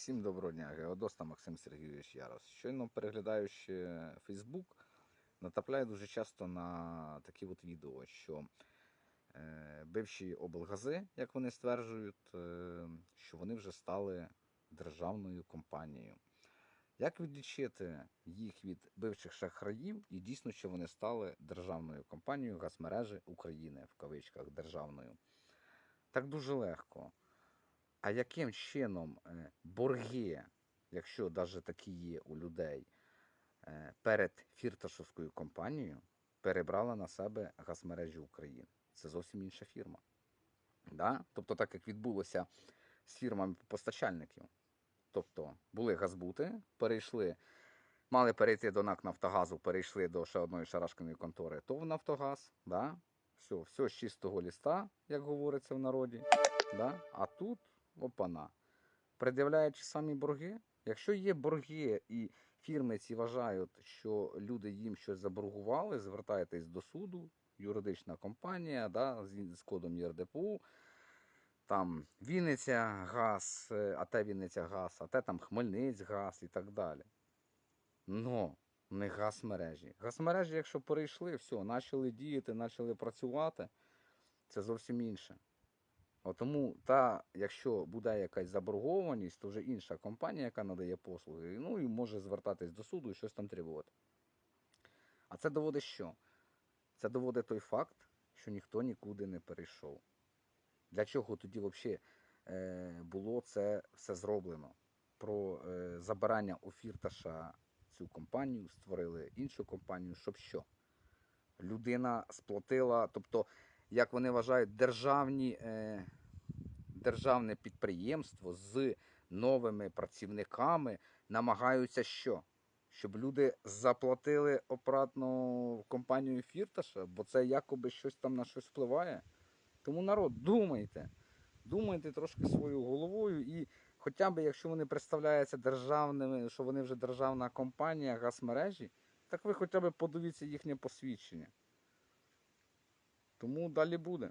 Всім доброго дня, Геодоста Максим Сергійович Ярос. Щойно переглядаючи Фейсбук, натрапляю дуже часто на такі от відео, що е, бивші облгази, як вони стверджують, е, що вони вже стали державною компанією. Як відлічити їх від бивших шахраїв і дійсно, що вони стали державною компанією газмережі України в кавичках державною? Так дуже легко. А яким чином е, борги, якщо навіть такі є у людей, е, перед Фірташовською компанією перебрала на себе газмережі України? Це зовсім інша фірма. Да? Тобто, так як відбулося з фірмами постачальників. Тобто були газбути, перейшли, мали перейти до НАК Нафтогазу, перейшли до ще одної шарашкиної контори ТОВ Нафтогаз. Да? Все, все з чистого ліста, як говориться в народі. Да? А тут опана. Пред'являючи самі борги, якщо є борги і фірми ці вважають, що люди їм щось заборгували, звертайтесь до суду, юридична компанія да, з, кодом ЄРДПУ. Там Вінниця газ, е, а те Вінниця газ, а те там Хмельниць газ і так далі. Но не газмережі. Газмережі, якщо перейшли, все, почали діяти, почали працювати, це зовсім інше. От тому, та, якщо буде якась заборгованість, то вже інша компанія, яка надає послуги, ну і може звертатись до суду і щось там требувати. А це доводить що? Це доводить той факт, що ніхто нікуди не перейшов. Для чого тоді взагалі е, було це все зроблено? Про е, забирання у Фірташа цю компанію, створили іншу компанію, щоб що? Людина сплатила, тобто, як вони вважають, державні, е, державне підприємство з новими працівниками намагаються що? Щоб люди заплатили обратно компанію Фірташа, бо це якоби щось там на щось впливає. Тому народ, думайте. Думайте трошки своєю головою і хоча б якщо вони представляються державними, що вони вже державна компанія газмережі, так ви хоча б подивіться їхнє посвідчення. Тому далі буде.